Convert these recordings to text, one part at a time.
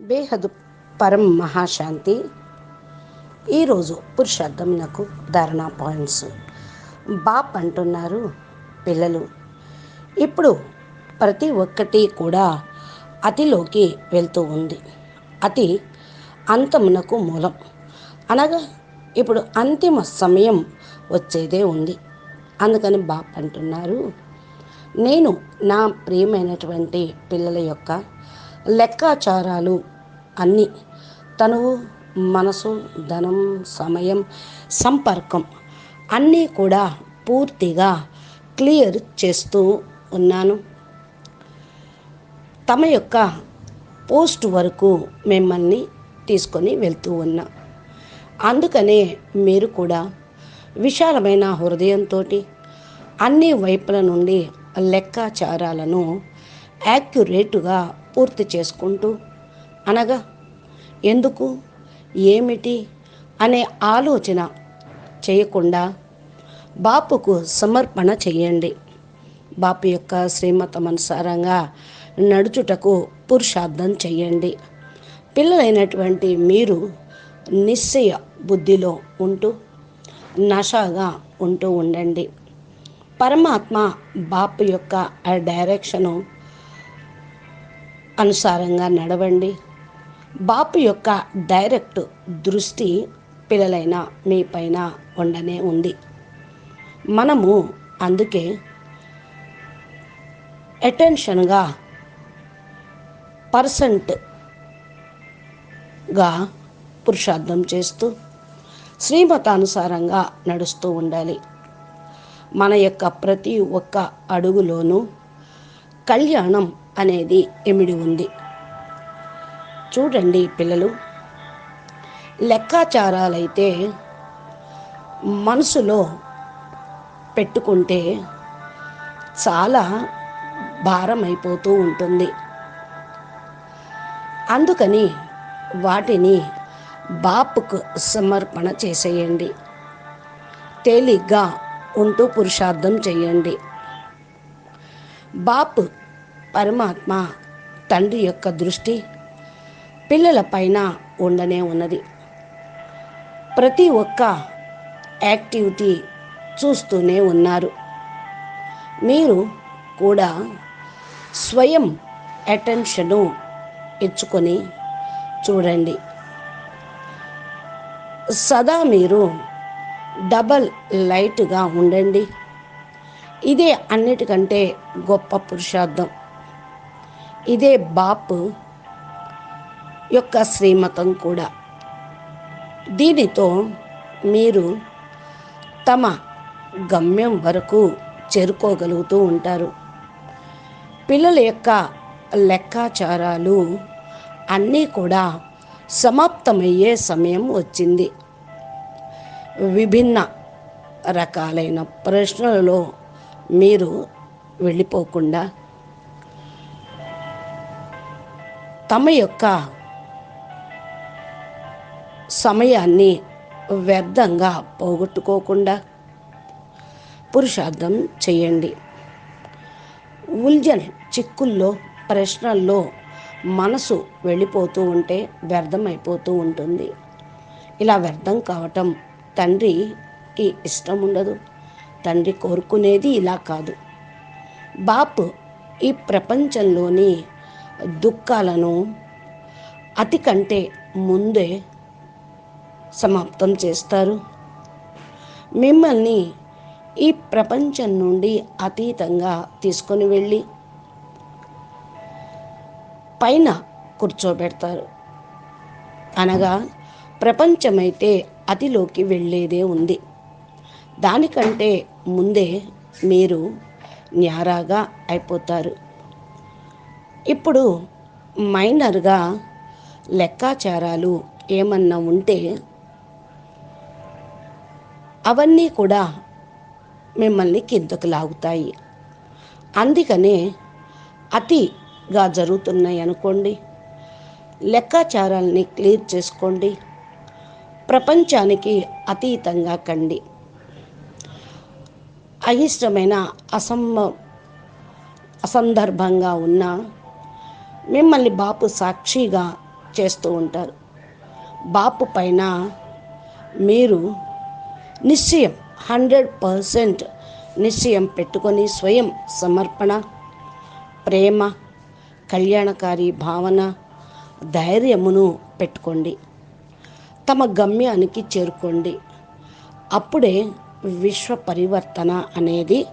బేహదు పరం మహాశాంతి. ఈరోజు పురుషార్థమునకు ధారణా పాయింట్స్. బాప్ అంటున్నారు పిల్లలు. ఇప్పుడు ప్రతి ఒక్కటి కూడా అతిలోకి వెళ్తూ ఉంది. అతి అంతమునకు మూలం. అనగా ఇప్పుడు అంతిమ సమయం వచ్చేదే ఉంది. అందుకని బాప్ అంటున్నారు. నేను నా ప్రియమైనటువంటి పిల్లల యొక్క లెక్కాచారాలు అన్నీ. తనువు మనసు ధనం సమయం సంపర్కం అన్నీ కూడా పూర్తిగా క్లియర్ చేస్తూ ఉన్నాను. తమ యొక్క పోస్ట్ వరకు మిమ్మల్ని తీసుకొని వెళ్తూ ఉన్నా. అందుకనే మీరు కూడా విశాలమైన హృదయంతో అన్ని వైపుల నుండి లెక్కాచారాలను యాక్యురేటుగా పూర్తి చేసుకుంటూ అనగా ఎందుకు? ఏమిటి? అనే ఆలోచన చేయకుండా బాపుకు సమర్పణ చేయండి. బాపు యొక్క శ్రీమతం అనుసారంగా నడుచుటకు పురుషార్థం చేయండి. పిల్లలైనటువంటి మీరు నిశ్చయ బుద్ధిలో ఉంటూ నషాగా ఉంటూ ఉండండి. పరమాత్మ బాపు యొక్క ఆ డైరెక్షను అనుసారంగా నడవండి. బాపు యొక్క డైరెక్ట్ దృష్టి పిల్లలైన మీ పైన ఉండనే ఉంది. మనము అందుకే అటెన్షన్గా పర్సెంట్గా పురుషార్థం చేస్తూ శ్రీమతానుసారంగా నడుస్తూ ఉండాలి. మన యొక్క ప్రతి ఒక్క అడుగులోనూ కళ్యాణం అనేది ఎమిడి ఉంది. చూడండి పిల్లలు. లెక్కాచారాలైతే మనసులో పెట్టుకుంటే చాలా భారం అయిపోతూ ఉంటుంది. అందుకని వాటిని బాపుకు సమర్పణ చేసేయండి. తేలిగ్గా ఉంటూ పురుషార్థం చేయండి. బాపు పరమాత్మ తండ్రి యొక్క దృష్టి పిల్లల పైన ఉండనే ఉన్నది. ప్రతి ఒక్క యాక్టివిటీ చూస్తూనే ఉన్నారు. మీరు కూడా స్వయం అటెన్షను ఇచ్చుకొని చూడండి. సదా మీరు డబల్ లైట్గా ఉండండి. ఇదే అన్నిటికంటే గొప్ప పురుషార్థం. ఇదే బాపు యొక్క శ్రీమతం కూడా. దీనితో మీరు తమ గమ్యం వరకు చేరుకోగలుగుతూ ఉంటారు. పిల్లల యొక్క లెక్కాచారాలు అన్నీ కూడా సమాప్తమయ్యే సమయం వచ్చింది. విభిన్న రకాలైన ప్రశ్నలలో మీరు వెళ్ళిపోకుండా తమ యొక్క సమయాన్ని వ్యర్థంగా పోగొట్టుకోకుండా పురుషార్థం చేయండి. ఉల్జన్ చిక్కుల్లో ప్రశ్నల్లో మనసు వెళ్ళిపోతూ ఉంటే వ్యర్థమైపోతూ ఉంటుంది. ఇలా వ్యర్థం కావటం తండ్రికి ఇష్టం ఉండదు తండ్రి కోరుకునేది ఇలా కాదు. బాపు ఈ ప్రపంచంలోని దుఃఖాలను అతి కంటే ముందే సమాప్తం చేస్తారు. మిమ్మల్ని ఈ ప్రపంచం నుండి అతీతంగా తీసుకొని వెళ్ళి పైన కూర్చోబెడతారు. అనగా ప్రపంచమైతే అతిలోకి వెళ్ళేదే ఉంది. దానికంటే ముందే మీరు న్యారాగా అయిపోతారు. ఇప్పుడు మైనర్గా లెక్కాచారాలు ఏమన్నా ఉంటే అవన్నీ కూడా మిమ్మల్ని కిందకు లాగుతాయి అందుకనే అతిగా జరుగుతున్నాయి అనుకోండి లెక్కాచారాలని క్లియర్ చేసుకోండి ప్రపంచానికి అతీతంగా కండి. అయిష్టమైన అసంభ అసందర్భంగా ఉన్న మిమ్మల్ని బాపు సాక్షిగా చేస్తూ ఉంటారు. బాపు పైన మీరు నిశ్చయం హండ్రెడ్ పర్సెంట్ నిశ్చయం పెట్టుకొని స్వయం సమర్పణ ప్రేమ కళ్యాణకారి భావన ధైర్యమును పెట్టుకోండి. తమ గమ్యానికి చేరుకోండి. అప్పుడే విశ్వ పరివర్తన అనేది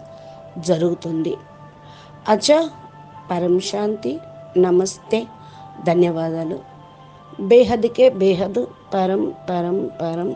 జరుగుతుంది. అచ పరం శాంతి నమస్తే ధన్యవాదాలు. బేహద్కే బేహద్ పరం పరం పరం.